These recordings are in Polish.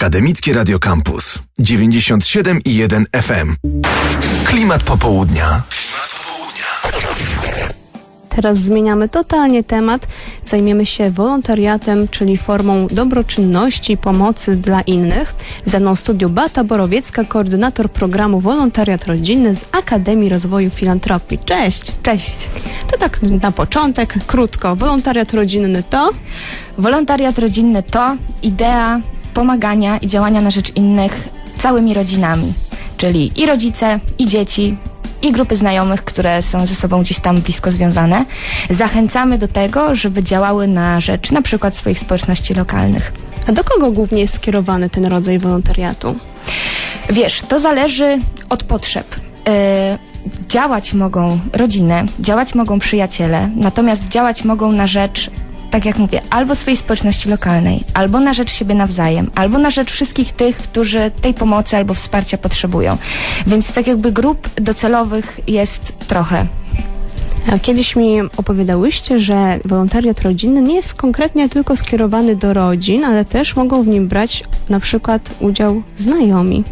Akademickie Radio Campus 97 i 1 FM. Klimat popołudnia. Teraz zmieniamy totalnie temat. Zajmiemy się wolontariatem, czyli formą dobroczynności, pomocy dla innych. Ze mną studiu Bata Borowiecka, koordynator programu Wolontariat Rodzinny z Akademii Rozwoju Filantropii. Cześć! Cześć. To tak na początek, krótko. Wolontariat rodzinny to? Wolontariat rodzinny to idea pomagania i działania na rzecz innych całymi rodzinami, czyli i rodzice, i dzieci, i grupy znajomych, które są ze sobą gdzieś tam blisko związane. Zachęcamy do tego, żeby działały na rzecz na przykład swoich społeczności lokalnych. A do kogo głównie jest skierowany ten rodzaj wolontariatu? Wiesz, to zależy od potrzeb. Yy, działać mogą rodziny, działać mogą przyjaciele, natomiast działać mogą na rzecz tak jak mówię, albo swojej społeczności lokalnej, albo na rzecz siebie nawzajem, albo na rzecz wszystkich tych, którzy tej pomocy albo wsparcia potrzebują. Więc tak jakby grup docelowych jest trochę. A Kiedyś mi opowiadałyście, że wolontariat rodzinny nie jest konkretnie tylko skierowany do rodzin, ale też mogą w nim brać na przykład udział znajomi.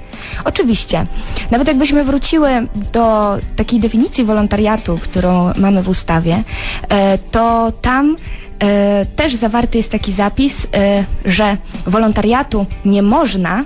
Oczywiście. Nawet jakbyśmy wróciły do takiej definicji wolontariatu, którą mamy w ustawie, e, to tam e, też zawarty jest taki zapis, e, że wolontariatu nie można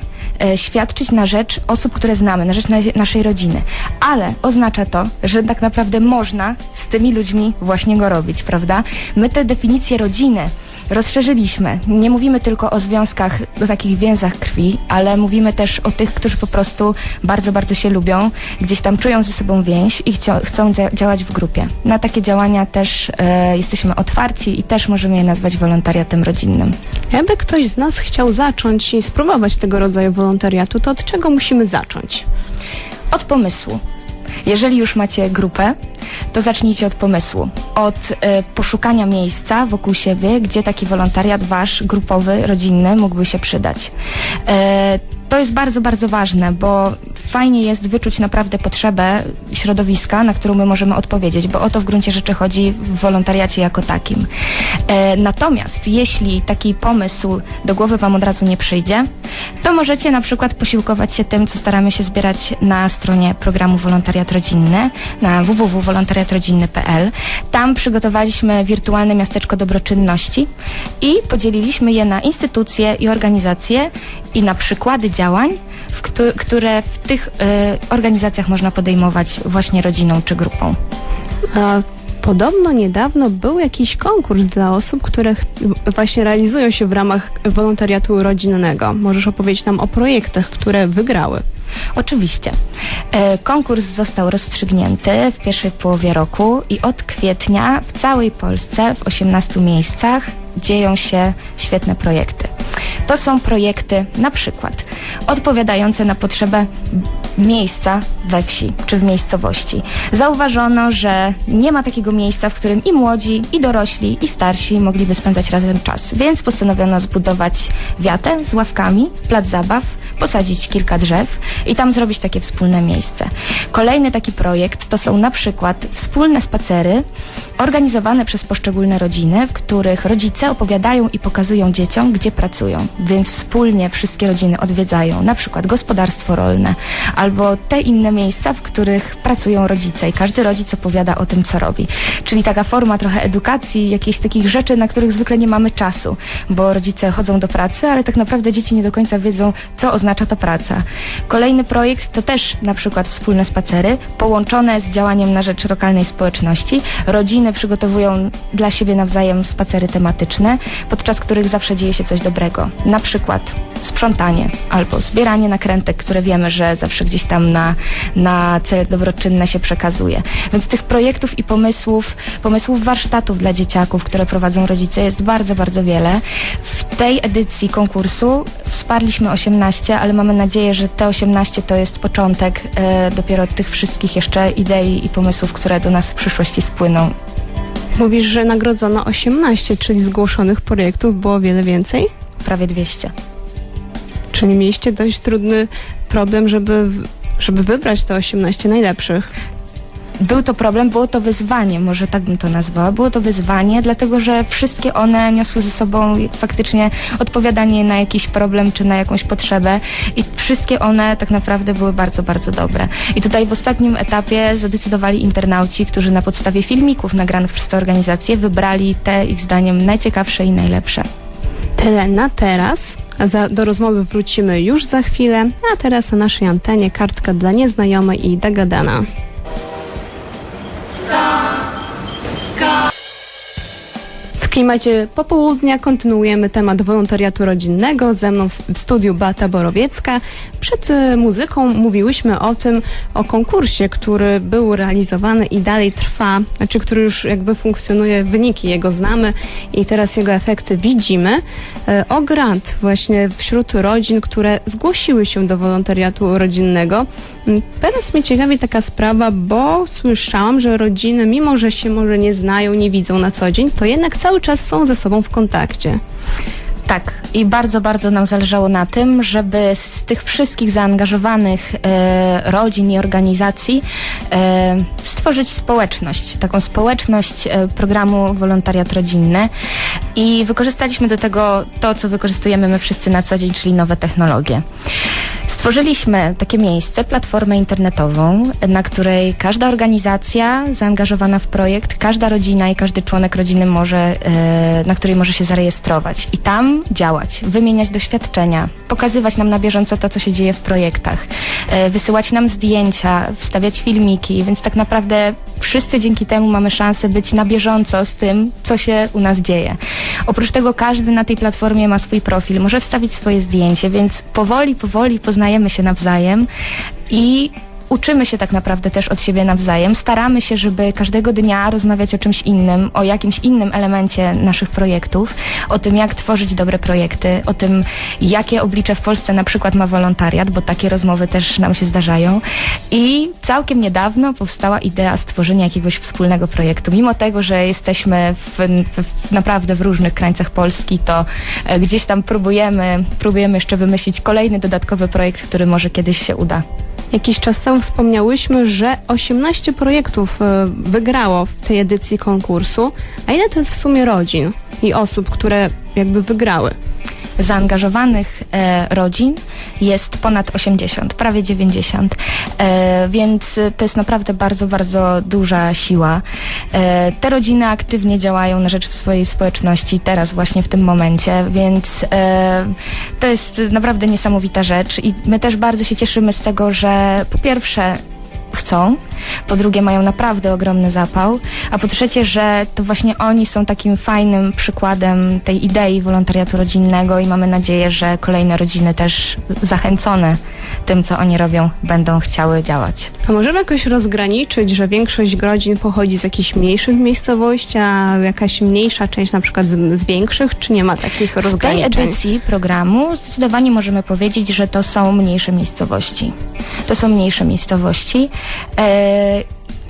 świadczyć na rzecz osób, które znamy, na rzecz na, naszej rodziny. Ale oznacza to, że tak naprawdę można z tymi ludźmi właśnie go robić, prawda? My te definicje rodziny rozszerzyliśmy. Nie mówimy tylko o związkach, o takich więzach krwi, ale mówimy też o tych, którzy po prostu bardzo, bardzo się lubią, gdzieś tam czują ze sobą więź i chcą dzia działać w grupie. Na takie działania też e, jesteśmy otwarci i też możemy je nazwać wolontariatem rodzinnym. Jakby ktoś z nas chciał zacząć i spróbować tego rodzaju wolontariatu, to od czego musimy zacząć? Od pomysłu. Jeżeli już macie grupę, to zacznijcie od pomysłu, od e, poszukania miejsca wokół siebie, gdzie taki wolontariat wasz, grupowy, rodzinny mógłby się przydać. E, to jest bardzo, bardzo ważne, bo fajnie jest wyczuć naprawdę potrzebę środowiska, na którą my możemy odpowiedzieć, bo o to w gruncie rzeczy chodzi w wolontariacie jako takim. E, natomiast jeśli taki pomysł do głowy Wam od razu nie przyjdzie, to możecie na przykład posiłkować się tym, co staramy się zbierać na stronie programu Wolontariat Rodzinny, na www.wolontariatrodzinny.pl. Tam przygotowaliśmy wirtualne miasteczko dobroczynności i podzieliliśmy je na instytucje i organizacje i na przykłady działań, w któ- które w tych e, organizacjach można podejmować właśnie rodziną czy grupą. A podobno niedawno był jakiś konkurs dla osób, które właśnie realizują się w ramach wolontariatu rodzinnego. Możesz opowiedzieć nam o projektach, które wygrały. Oczywiście. E, konkurs został rozstrzygnięty w pierwszej połowie roku i od kwietnia w całej Polsce w 18 miejscach dzieją się świetne projekty. To są projekty na przykład odpowiadające na potrzebę miejsca we wsi czy w miejscowości. Zauważono, że nie ma takiego miejsca, w którym i młodzi, i dorośli, i starsi mogliby spędzać razem czas. Więc postanowiono zbudować wiatę z ławkami, plac zabaw, posadzić kilka drzew i tam zrobić takie wspólne miejsce. Kolejny taki projekt to są na przykład wspólne spacery organizowane przez poszczególne rodziny, w których rodzice opowiadają i pokazują dzieciom, gdzie pracują. Więc wspólnie wszystkie rodziny odwiedzają na przykład gospodarstwo rolne albo te inne miejsca, w których pracują rodzice i każdy rodzic opowiada o tym, co robi. Czyli taka forma trochę edukacji, jakichś takich rzeczy, na których zwykle nie mamy czasu, bo rodzice chodzą do pracy, ale tak naprawdę dzieci nie do końca wiedzą, co oznacza ta praca. Kolejny projekt to też na przykład wspólne spacery, połączone z działaniem na rzecz lokalnej społeczności. Rodziny przygotowują dla siebie nawzajem spacery tematyczne, podczas których zawsze dzieje się coś dobrego. Na przykład sprzątanie albo zbieranie nakrętek, które wiemy, że zawsze gdzieś tam na, na cele dobroczynne się przekazuje. Więc tych projektów i pomysłów, pomysłów warsztatów dla dzieciaków, które prowadzą rodzice jest bardzo, bardzo wiele. W tej edycji konkursu wsparliśmy 18, ale mamy nadzieję, że te 18 to jest początek e, dopiero tych wszystkich jeszcze idei i pomysłów, które do nas w przyszłości spłyną. Mówisz, że nagrodzono 18, czyli zgłoszonych projektów było wiele więcej? Prawie 200. Czyli mieliście dość trudny problem, żeby, żeby wybrać te 18 najlepszych. był to problem, było to wyzwanie, może tak bym to nazwała. Było to wyzwanie, dlatego że wszystkie one niosły ze sobą faktycznie odpowiadanie na jakiś problem czy na jakąś potrzebę i wszystkie one tak naprawdę były bardzo, bardzo dobre. I tutaj w ostatnim etapie zadecydowali internauci, którzy na podstawie filmików nagranych przez tę organizację wybrali te ich zdaniem najciekawsze i najlepsze. Tyle na teraz. Za, do rozmowy wrócimy już za chwilę, a teraz na naszej antenie kartka dla nieznajomej i Dagadana. Klimacie popołudnia kontynuujemy temat wolontariatu rodzinnego. Ze mną w studiu Bata Borowiecka. Przed e, muzyką mówiłyśmy o tym, o konkursie, który był realizowany i dalej trwa, znaczy który już jakby funkcjonuje, wyniki jego znamy i teraz jego efekty widzimy. E, O grant właśnie wśród rodzin, które zgłosiły się do wolontariatu rodzinnego. Mm, Teraz mnie ciekawi taka sprawa, bo słyszałam, że rodziny, mimo że się może nie znają, nie widzą na co dzień, to jednak cały czas są ze sobą w kontakcie. Tak, i bardzo, bardzo nam zależało na tym, żeby z tych wszystkich zaangażowanych e, rodzin i organizacji e, stworzyć społeczność, taką społeczność e, programu Wolontariat Rodzinny i wykorzystaliśmy do tego to, co wykorzystujemy my wszyscy na co dzień, czyli nowe technologie. Stworzyliśmy takie miejsce, platformę internetową, na której każda organizacja zaangażowana w projekt, każda rodzina i każdy członek rodziny może, e, na której może się zarejestrować i tam działać, wymieniać doświadczenia, pokazywać nam na bieżąco to, co się dzieje w projektach, e, wysyłać nam zdjęcia, wstawiać filmiki, więc tak naprawdę wszyscy dzięki temu mamy szansę być na bieżąco z tym, co się u nas dzieje. Oprócz tego każdy na tej platformie ma swój profil, może wstawić swoje zdjęcie, więc powoli, powoli poznajemy się nawzajem i uczymy się tak naprawdę też od siebie nawzajem. Staramy się, żeby każdego dnia rozmawiać o czymś innym, o jakimś innym elemencie naszych projektów, o tym, jak tworzyć dobre projekty, o tym, jakie oblicze w Polsce na przykład ma wolontariat, bo takie rozmowy też nam się zdarzają. I całkiem niedawno powstała idea stworzenia jakiegoś wspólnego projektu. Mimo tego, że jesteśmy w, w, naprawdę w różnych krańcach Polski, to e, gdzieś tam próbujemy, próbujemy jeszcze wymyślić kolejny dodatkowy projekt, który może kiedyś się uda. Jakiś czas temu wspomniałyśmy, że 18 projektów e, wygrało w tej edycji konkursu. A ile to jest w sumie rodzin i osób, które jakby wygrały? Zaangażowanych e, rodzin jest ponad 80, prawie 90, e, więc to jest naprawdę bardzo, bardzo duża siła. E, te rodziny aktywnie działają na rzecz swojej społeczności teraz właśnie w tym momencie, więc e, to jest naprawdę niesamowita rzecz i my też bardzo się cieszymy z tego, że po pierwsze chcą, po drugie mają naprawdę ogromny zapał, a po trzecie, że to właśnie oni są takim fajnym przykładem tej idei wolontariatu rodzinnego i mamy nadzieję, że kolejne rodziny też zachęcone tym, co oni robią, będą chciały działać. A możemy jakoś rozgraniczyć, że większość rodzin pochodzi z jakichś mniejszych miejscowości, a jakaś mniejsza część na przykład z, z większych, czy nie ma takich W tej rozgraniczeń? edycji programu zdecydowanie możemy powiedzieć, że to są mniejsze miejscowości. To są mniejsze miejscowości. E, Uh,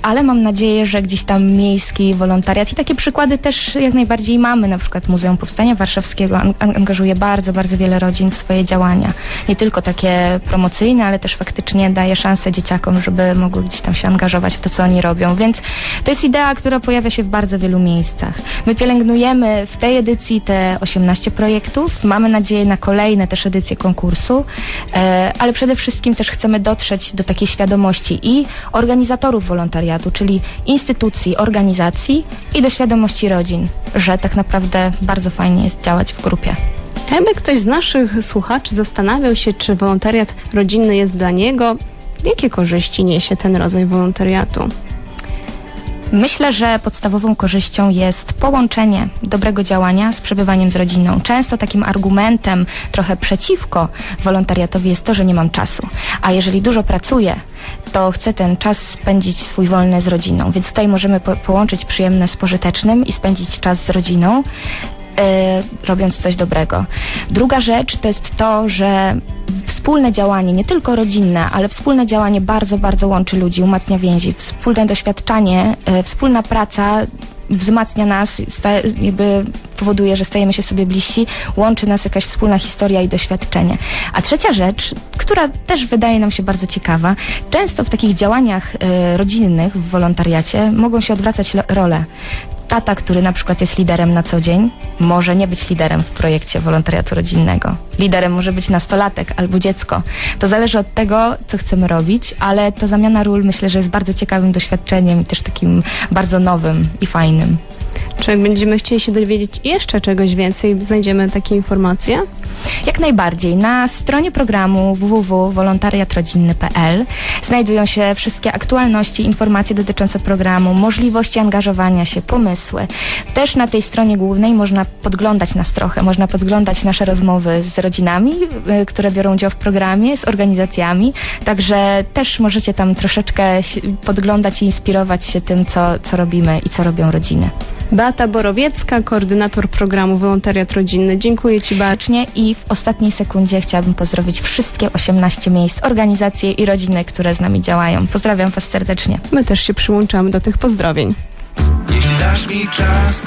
ale mam nadzieję, że gdzieś tam miejski wolontariat i takie przykłady też jak najbardziej mamy. Na przykład Muzeum Powstania Warszawskiego an- an- angażuje bardzo, bardzo wiele rodzin w swoje działania. Nie tylko takie promocyjne, ale też faktycznie daje szansę dzieciakom, żeby mogły gdzieś tam się angażować w to, co oni robią. Więc to jest idea, która pojawia się w bardzo wielu miejscach. My pielęgnujemy w tej edycji te 18 projektów. Mamy nadzieję na kolejne też edycje konkursu, e, ale przede wszystkim też chcemy dotrzeć do takiej świadomości i organizatorów wolontariatu, czyli instytucji, organizacji i do świadomości rodzin, że tak naprawdę bardzo fajnie jest działać w grupie. Jakby ktoś z naszych słuchaczy zastanawiał się, czy wolontariat rodzinny jest dla niego, jakie korzyści niesie ten rodzaj wolontariatu? Myślę, że podstawową korzyścią jest połączenie dobrego działania z przebywaniem z rodziną. Często takim argumentem trochę przeciwko wolontariatowi jest to, że nie mam czasu. A jeżeli dużo pracuję, to chcę ten czas spędzić swój wolny z rodziną. Więc tutaj możemy po połączyć przyjemne z pożytecznym i spędzić czas z rodziną. E, robiąc coś dobrego. Druga rzecz to jest to, że wspólne działanie, nie tylko rodzinne, ale wspólne działanie bardzo, bardzo łączy ludzi, umacnia więzi. Wspólne doświadczanie, e, wspólna praca wzmacnia nas, jakby powoduje, że stajemy się sobie bliżsi, łączy nas jakaś wspólna historia i doświadczenie. A trzecia rzecz, która też wydaje nam się bardzo ciekawa, często w takich działaniach e, rodzinnych w wolontariacie mogą się odwracać role. Tata, który na przykład jest liderem na co dzień, może nie być liderem w projekcie wolontariatu rodzinnego. Liderem może być nastolatek albo dziecko. To zależy od tego, co chcemy robić, ale ta zamiana ról myślę, że jest bardzo ciekawym doświadczeniem i też takim bardzo nowym i fajnym. Czy jak będziemy chcieli się dowiedzieć jeszcze czegoś więcej, znajdziemy takie informacje? Jak najbardziej. Na stronie programu www.wolontariatrodziny.pl znajdują się wszystkie aktualności, informacje dotyczące programu, możliwości angażowania się, pomysły. Też na tej stronie głównej można podglądać nas trochę, można podglądać nasze rozmowy z rodzinami, y, które biorą udział w programie, z organizacjami, także też możecie tam troszeczkę podglądać i inspirować się tym, co, co robimy i co robią rodziny. Beata Borowiecka, koordynator programu Wolontariat Rodzinny. Dziękuję Ci bardzo. I w ostatniej sekundzie chciałabym pozdrowić wszystkie 18 miejsc, organizacje i rodziny, które z nami działają. Pozdrawiam Was serdecznie. My też się przyłączamy do tych pozdrowień. Jeśli dasz mi czas,